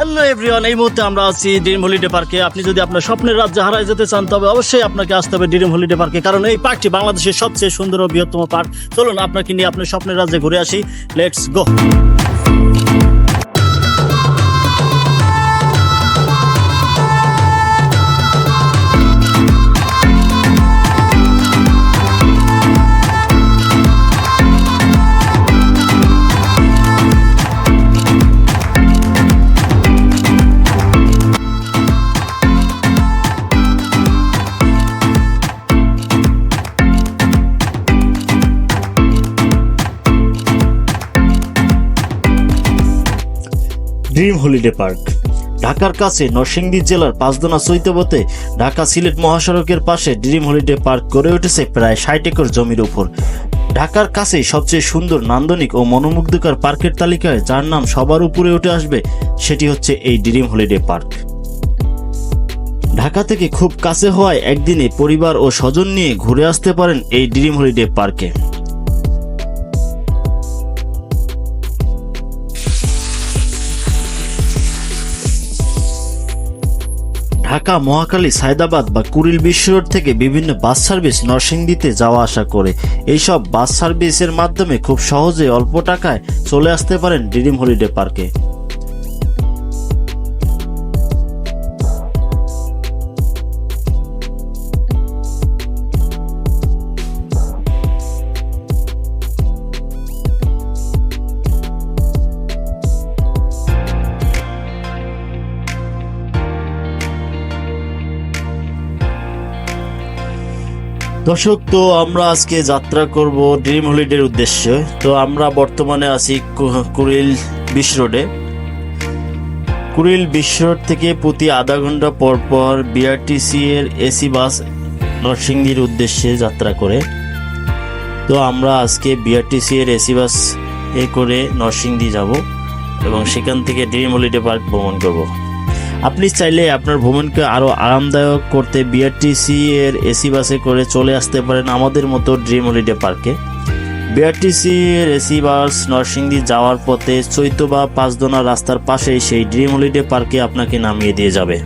Hello everyone এই মুহূর্তে আমরা আছি ড্রিম হলিডে পার্কে আপনি যদি আপনার স্বপ্নের রাজ্যে হারায় যেতে চান, তবে অবশ্যই আপনাকে আসতে হবে ড্রিম হলিডে পার্কে কারণ এই পার্কটি বাংলাদেশের সবচেয়ে সুন্দর ও বৃহত্তম পার্ক চলুন, আপনাকে নিয়ে আপনার স্বপ্নের রাজ্যে ঘুরে আসি। Let's go dream holiday park. ঢাকার কাছে নরসিংদী জেলার পাঁচদোনা চৈতবতে ঢাকা সিলেট মহাসড়কের পাশে ড্রিম হলিডে পার্ক গড়ে উঠেছে প্রায় ষাট একর জমির উপর। ঢাকার কাছেই সবচেয়ে সুন্দর, নান্দনিক ও মনোমুগ্ধকর পার্কের তালিকায় যার নাম সবার উপরে উঠে আসবে, সেটি হচ্ছে এই ড্রিম হলিডে পার্ক। ঢাকা থেকে খুব কাছে হওয়ায় একদিনে পরিবার ও স্বজন নিয়ে ঘুরে আসতে পারেন এই ড্রিম হলিডে পার্কে। ঢাকা মহাকালী সায়দাবাদ বা কুড়িল বিশ্ব রোড থেকে বিভিন্ন বাস সার্ভিস নরসিংদীতে যাওয়া আসা করে। এইসব বাস সার্ভিসের মাধ্যমে খুব সহজে অল্প টাকায় চলে আসতে পারেন ড্রিম হলিডে পার্কে। দর্শক, তো আমরা আজকে যাত্রা করব ড্রিম হলিডের উদ্দেশ্যে। তো আমরা বর্তমানে আছি কুড়িল বিশ রোডে। কুড়িল বিশ্ব রোড থেকে প্রতি আধা ঘণ্টা পর পর বিআরটিসি এর এসি বাস নরসিংদীর উদ্দেশ্যে যাত্রা করে। তো আমরা আজকে বিআরটিসি এর এসি বাস এ করে নরসিংদী যাব এবং সেখান থেকে ড্রিম হলিডে পার্ক ভ্রমণ করব। আপনি চাইলে আপনার ভ্রমণকে আরও আরামদায়ক করতে বিআরটিসি এর এসি বাসে করে চলে আসতে পারেন আমাদের মতো ড্রিম হলিডে পার্কে বিআরটিসি এর এসি বাস নরসিংদী যাওয়ার পথে চৈত্য বা পাঁচদোনা রাস্তার পাশেই সেই ড্রিম হলিডে পার্কে আপনাকে নামিয়ে দিয়ে যাবে।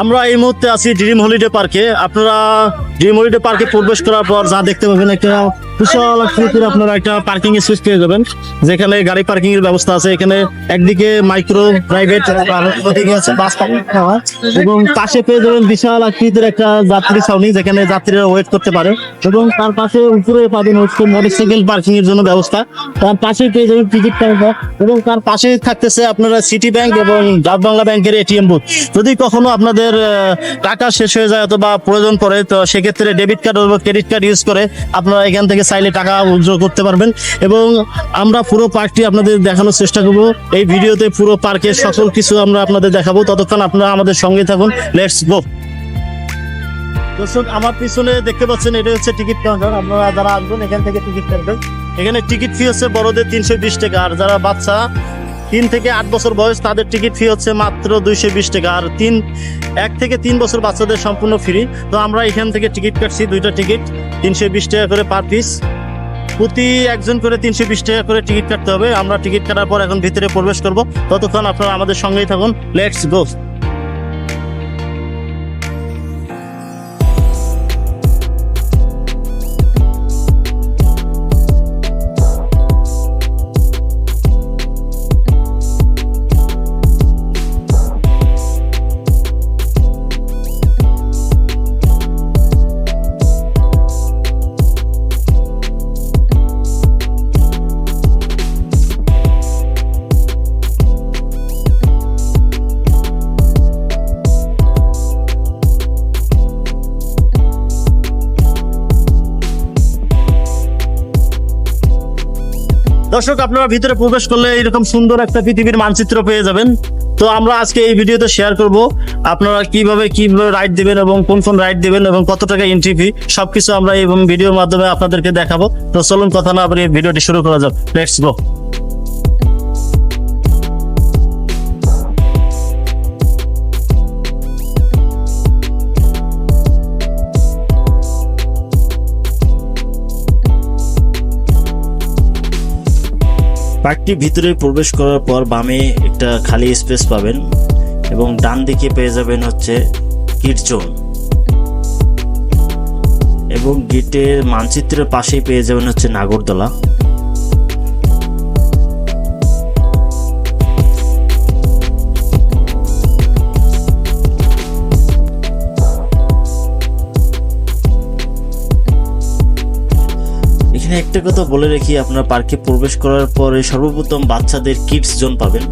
আমরা এই মুহূর্তে আছি ড্রিম হলিডে পার্কে আপনারা ড্রিম হলিডে পার্কে প্রবেশ করার পর যা দেখতে পাবেন, একটা বিশাল আকৃতির আপনারা একটা পার্কিং স্পেস পেয়ে যাবেন। যেখানে গাড়ি পার্কিং এর ব্যবস্থা আছে। এখানে একদিকে মাইক্রো প্রাইভেট এবং পাশে পেয়ে যাবেন বিশাল আকৃতির একটা যাত্রী ছাউনি, যেখানে যাত্রীরা ওয়েট করতে পারে। এবং তার পাশে উপরে পাবেন হচ্ছে মোটরসাইকেল পার্কিং এর জন্য ব্যবস্থা। তার পাশে পেয়ে যাবেন টিকিট কাউন্টার। এবং তার পাশে থাকতেছে আপনারা সিটি ব্যাংক এবং ডাক বাংলা ব্যাংকের এটিএম বুথ যদি কখনো আপনাদের টাকা শেষ হয়ে যায় অথবা প্রয়োজন পড়ে, তো সেক্ষেত্রে ডেবিট কার্ড অথবা ক্রেডিট কার্ড ইউজ করে আপনারা এখান থেকে চাইলে টাকা উইথড্র করতে পারবেন। এবং আমরা পুরো পার্কটি আপনাদের দেখানোর চেষ্টা করব। এই ভিডিওতে পুরো পার্কের সকল কিছু আমরা আপনাদের দেখাবো। ততক্ষণ আপনারা আমাদের সঙ্গে থাকুন। লেটস গো দর্শক, আমার পিছনে দেখতে পাচ্ছেন, এটা হচ্ছে টিকিট কাউন্টার। আপনারা যারা আসবেন, এখান থেকে টিকিট কাটবেন। এখানে টিকিট ফি হচ্ছে বড়দের তিনশো বিশ টাকা। আর যারা বাচ্চা তিন থেকে আট বছর বয়স, তাদের টিকিট ফি হচ্ছে মাত্র দুইশো বিশ টাকা। আর তিন, এক থেকে তিন বছর বাচ্চাদের সম্পূর্ণ ফ্রি তো আমরা এখান থেকে টিকিট কাটছি, দুইটা টিকিট তিনশো বিশ টাকা করে পার পিস প্রতি একজন করে তিনশো বিশ টাকা করে টিকিট কাটতে হবে। আমরা টিকিট কাটার পর এখন ভিতরে প্রবেশ করব। ততক্ষণ আপনারা আমাদের সঙ্গেই থাকুন। লেটস গো দর্শক, আপনারা ভিতরে প্রবেশ করলে এরকম সুন্দর একটা পৃথিবীর মানচিত্র পেয়ে যাবেন। তো আমরা আজকে এই ভিডিওতে শেয়ার করব আপনারা কীভাবে কীভাবে রাইড দিবেন এবং কোন কোন রাইড দিবেন এবং কত টাকা এন্ট্রি ফি সবকিছু আমরা এই ভিডিওর মাধ্যমে আপনাদেরকে দেখাবো। তো চলুন কথা না আপনি ভিডিওটি শুরু করা যাক। লেটস গো পার্কটি ভিতরে প্রবেশ করার পর বামে একটা খালি স্পেস পাবেন এবং ডান দিকে পেয়ে যাবেন হচ্ছে কিট জোন। এবং গেটের মানচিত্রের পাশেই পেয়ে যাবেন হচ্ছে নাগরদোলা। একটা কথা বলে রাখি, আপনারা পার্কে প্রবেশ করার পরে সর্বপ্রথম বাচ্চাদের কিডস জোন পাবেন।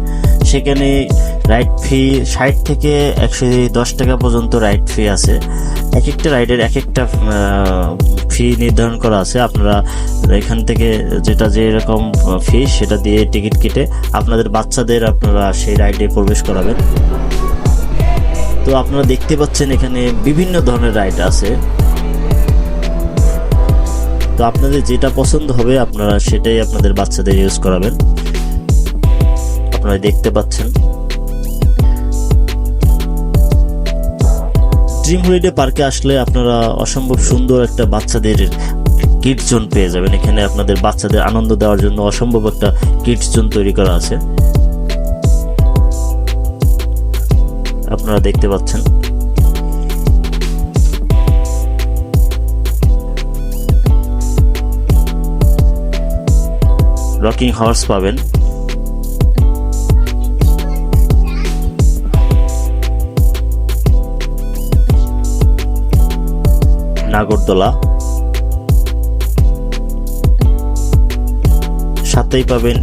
সেখানে রাইড ফি ষাট থেকে একশো দশ টাকা পর্যন্ত রাইড ফি আছে। এক একটা রাইডের এক একটা ফি নির্ধারণ করা আছে। আপনারা এখান থেকে যেটা যে রকম ফি সেটা দিয়ে টিকিট কেটে আপনাদের বাচ্চাদের আপনারা সেই রাইডে প্রবেশ করাবেন। তো আপনারা দেখতে পাচ্ছেন এখানে বিভিন্ন ধরনের রাইড আছে। তো আপনাদের যেটা পছন্দ হবে আপনারা সেটাই আপনাদের বাচ্চাদের ইউজ করাবেন। আপনারা দেখতে পাচ্ছেন। ড্রিম হলিডে পার্কে আসলে আপনারা অসম্ভব সুন্দর একটা বাচ্চাদের কিড জোন পেয়ে যাবেন। এখানে আপনাদের বাচ্চাদের আনন্দ দেওয়ার জন্য অসম্ভব একটা কিডস জোন তৈরি করা আছে। আপনারা দেখতে পাচ্ছেন। রকিং হর্স পাবেন। নাগরদোলা। সাথেই পাবেন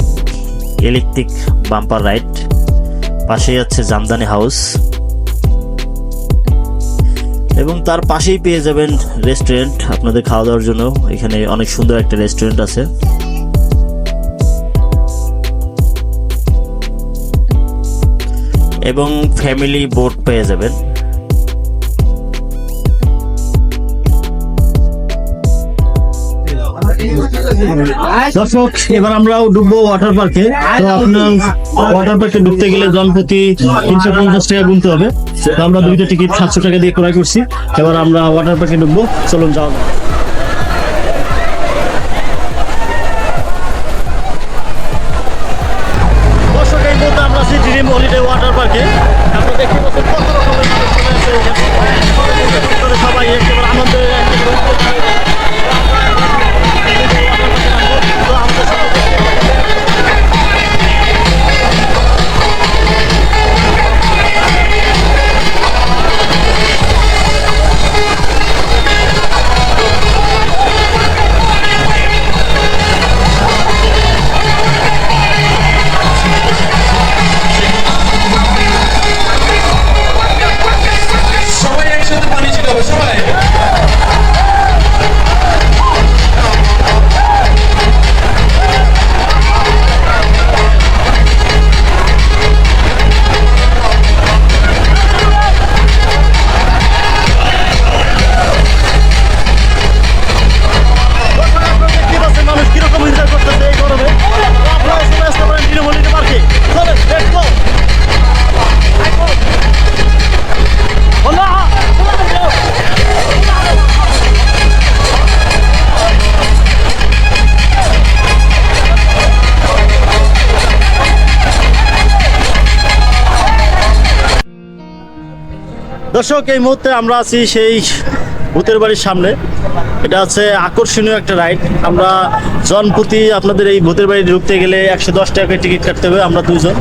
ইলেকট্রিক বাম্পার রাইড পাশেই আছে জামদানি হাউস এবং তার পাশেই পেয়ে যাবেন রেস্টুরেন্ট আপনাদের খাওয়া দাওয়ার জন্য এখানে অনেক সুন্দর একটা রেস্টুরেন্ট আছে। এবং ফ্যামিলি বোট পেয়ে যাবেন। দর্শক, এবার আমরাও ডুববো ওয়াটার পার্কে তো আপনার ওয়াটার পার্কে ঢুকতে গেলে জনপ্রতি তিনশো পঞ্চাশ টাকা গুনতে হবে। তো আমরা দুইটা টিকিট সাতশো টাকা দিয়ে ক্রয় করছি। এবার আমরা ওয়াটার পার্কে ঢুকবো চলুন যাওয়া দর্শক, এই মুহূর্তে আমরা আছি সেই ভূতের বাড়ির সামনে। এটা হচ্ছে আকর্ষণীয় একটা রাইড আমরা জন প্রতি আপনাদের এই ভূতের বাড়ি ঢুকতে গেলে একশো দশ টাকা টিকিট কাটতে হবে, আমরা দুজন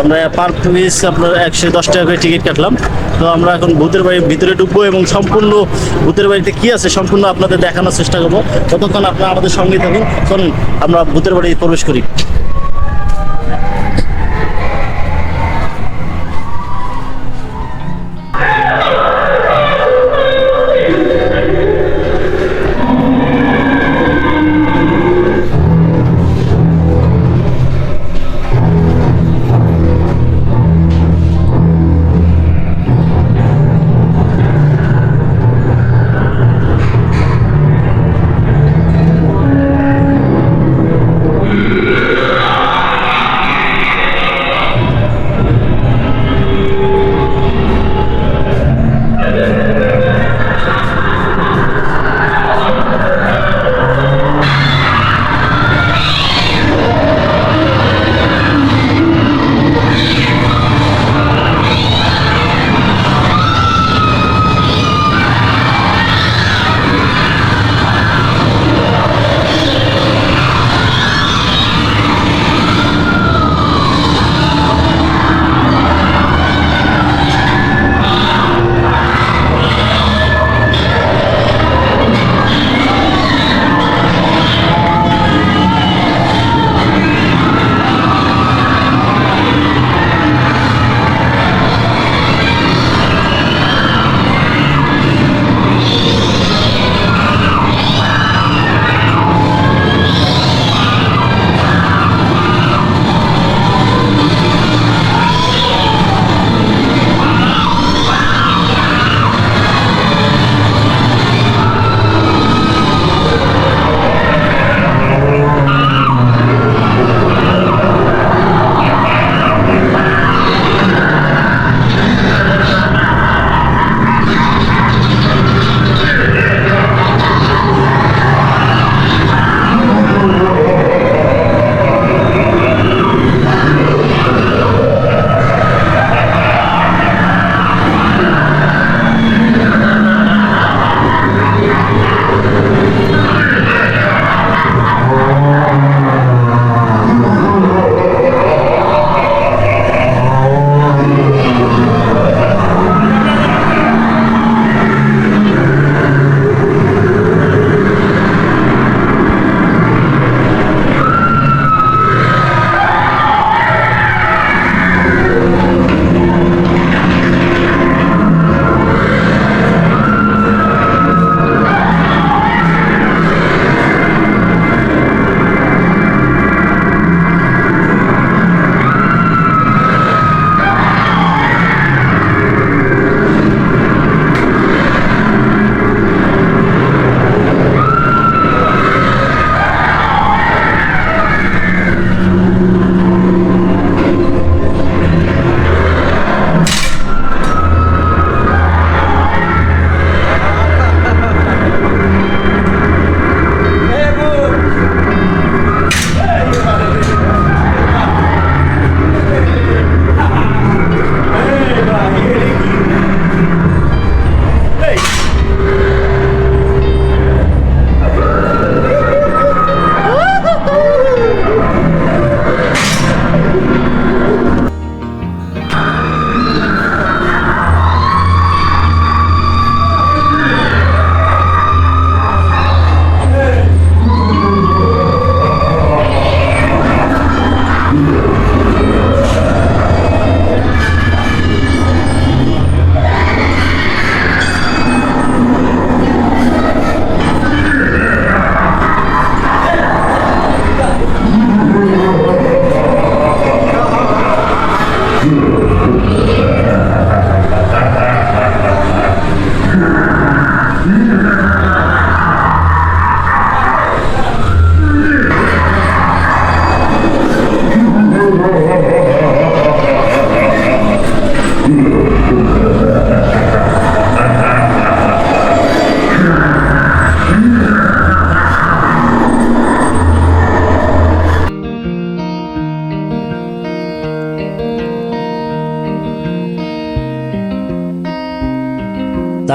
আমরা পার পিস আপনার একশো দশ টাকা করে টিকিট কাটলাম। তো আমরা এখন ভূতের বাড়ির ভিতরে ঢুকবো এবং সম্পূর্ণ ভূতের বাড়িতে কি আছে সম্পূর্ণ আপনাদের দেখানোর চেষ্টা করব। ততক্ষণ আপনারা আমাদের সঙ্গে থাকুন। চলুন, আমরা ভূতের বাড়ি প্রবেশ করি।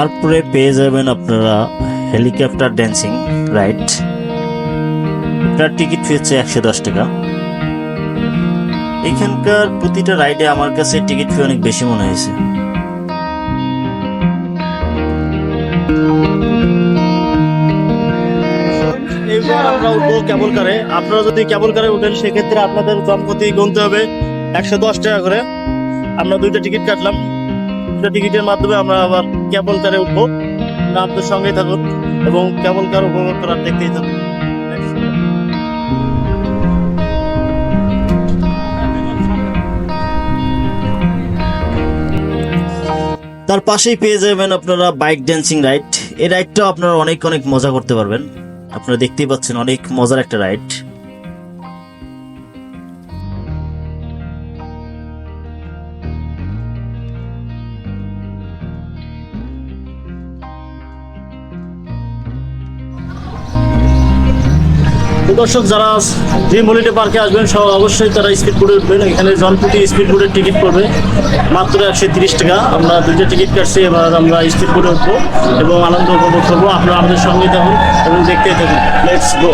তারপরে পেয়ে যাবেন আপনারা হেলিকপ্টার ড্যান্সিং রাইড এটার টিকিট ফি হচ্ছে একশো দশ টাকা। এখানকার প্রতিটা রাইডে আমার কাছে টিকিট ফি অনেক বেশি মনে হয়েছে। এইবার আমরা উঠবো কেবল কারে আপনারা যদি কেবল কারে উঠেন, সেক্ষেত্রে আপনাদের জনপ্রতি গুনতে হবে একশো দশ টাকা করে। আমরা দুইটা টিকিট কাটলাম। দুইটা টিকিটের মাধ্যমে আমরা আবার কেবল কারে উঠবো। আপনারা সঙ্গেই থাকুন এবং কেবল কার উপভোগ করার দেখতেই থাকুন। তার পাশেই পেয়ে যাবেন আপনারা বাইক ড্যান্সিং রাইড এই রাইডটাও আপনারা অনেক অনেক মজা করতে পারবেন। আপনারা দেখতেই পাচ্ছেন অনেক মজার একটা রাইড দর্শক, যারা ড্রিম হলিডে পার্কে আসবেন, সব অবশ্যই তারা স্পিড বোর্ডে উঠবেন। এখানে জনপ্রতি স্পিড বোর্ডের টিকিট পড়বে মাত্র একশো তিরিশ টাকা। আমরা দুইটা টিকিট কাটছি, এবার আমরা স্পিড বোর্ডে উঠবো এবং আনন্দ উপভোগ করব। আপনারা আমাদের সঙ্গে থাকুন এবং দেখতে থাকুন। লেটস গো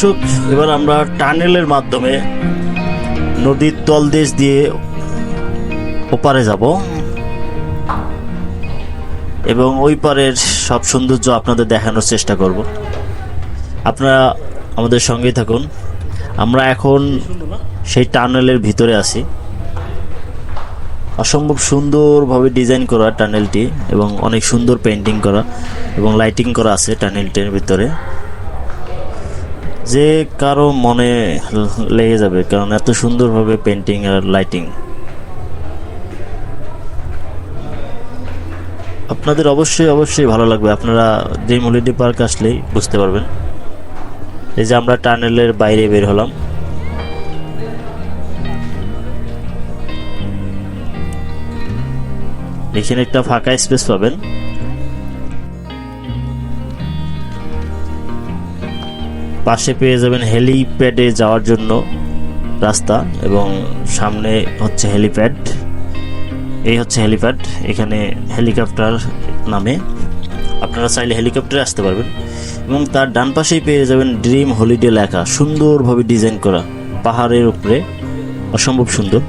দর্শক, এবার আমরা টানেলের মাধ্যমে নদীর তলদেশ দিয়ে ওপারে যাব। এবং ওই পারের সব সৌন্দর্য আপনাদের দেখানোর চেষ্টা করব। আপনারা আমাদের সঙ্গেই থাকুন। আমরা এখন সেই টানেলের ভিতরে আছি। অসম্ভব সুন্দরভাবে ডিজাইন করা টানেলটি এবং অনেক সুন্দর পেন্টিং করা এবং লাইটিং করা আছে টানেলটির ভিতরে। যে কারও মনে লেগে যাবে, কারণ এত সুন্দরভাবে পেন্টিং আর লাইটিং আপনাদের অবশ্যই অবশ্যই ভালো লাগবে। আপনারা ড্রিম হলিডে পার্ক আসলেই বুঝতে পারবেন। এই যে আমরা টানেলের বাইরে বের হলাম। এখানে একটা ফাঁকা স্পেস পাবেন। পাশে পেয়ে যাবেন হেলিপ্যাডে যাওয়ার জন্য রাস্তা এবং সামনে হচ্ছে হেলিপ্যাড এই হচ্ছে হেলিপ্যাড এখানে হেলিকপ্টার নামে। আপনারা চাইলে হেলিকপ্টারে আসতে পারবেন। এবং তার ডান পাশেই পেয়ে যাবেন ড্রিম হলিডে লেখা, সুন্দরভাবে ডিজাইন করা, পাহাড়ের উপরে, অসম্ভব সুন্দর।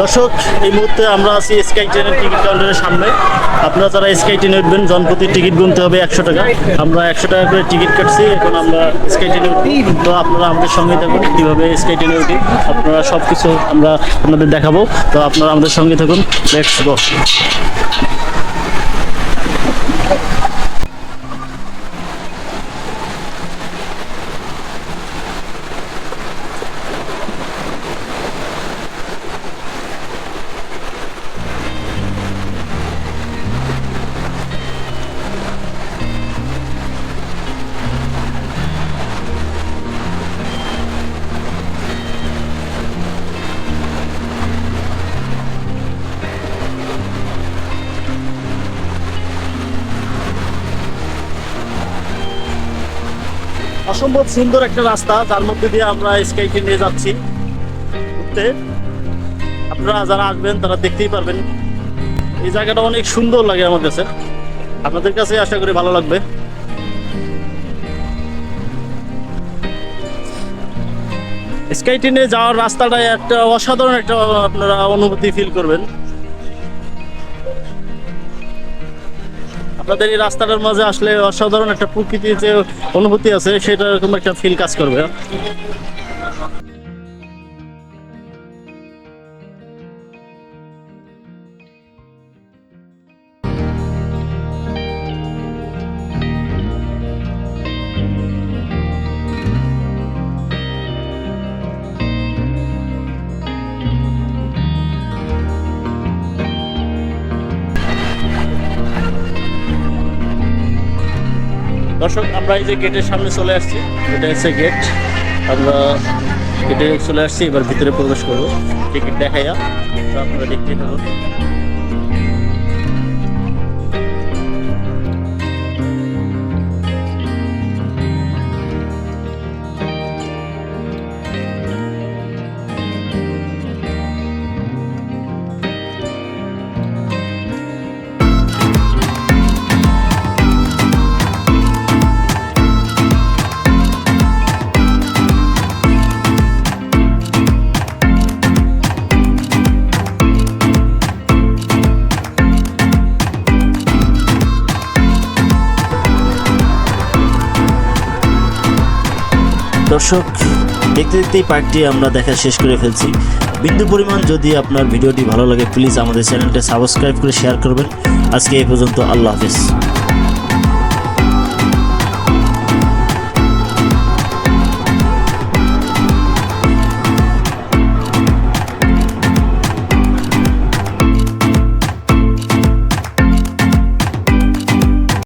দর্শক, এই মুহূর্তে আমরা আছি স্কাই ট্রেনের টিকিট কাউন্টারের সামনে। আপনারা যারা স্কাই ট্রেনে উঠবেন জনপ্রতি টিকিট গুনতে হবে একশো টাকা। আমরা একশো টাকা করে টিকিট কাটছি, এখন আমরা স্কাই ট্রেনে উঠি তো আপনারা আমাদের সঙ্গে থাকুন, কীভাবে স্কাই ট্রেনে উঠি, আপনারা সব কিছু আমরা আপনাদের দেখাবো। তো আপনারা আমাদের সঙ্গে থাকুন লেটস গো অসম্ভব সুন্দর একটা রাস্তা, যার মধ্যে দিয়ে আমরা স্কাই নিয়ে যাচ্ছি। ঘুরতে। আপনারা যারা আসবেন, তারা দেখতেই পারবেন। এই জায়গাটা অনেক সুন্দর লাগে আমার কাছে। আপনাদের কাছে আশা করি ভালো লাগবে। স্কাই ট্রেনে যাওয়ার রাস্তাটায় একটা অসাধারণ একটা আপনারা অনুভূতি ফিল করবেন। আপনাদের এই রাস্তাটার মাঝে আসলে অসাধারণ একটা প্রকৃতির যে অনুভূতি আছে, সেটা এরকম একটা ফিল কাজ করবে দর্শক, আমরা এই যে গেটের সামনে চলে আসছি। এটা হচ্ছে গেট। আমরা গেটে চলে আসছি, এবার ভিতরে প্রবেশ করব। টিকিট দেখাইয়া আপনারা দেখতে থাকুন। দর্শক, দেখতে দেখতেই পার্কটি আমরা দেখা শেষ করে ফেলছি। বিন্দু পরিমাণ যদি আপনার ভিডিওটি ভালো লাগে প্লিজ আমাদের চ্যানেলটা সাবস্ক্রাইব করে শেয়ার করবেন। আজকে এই পর্যন্ত আল্লাহ হাফিজ।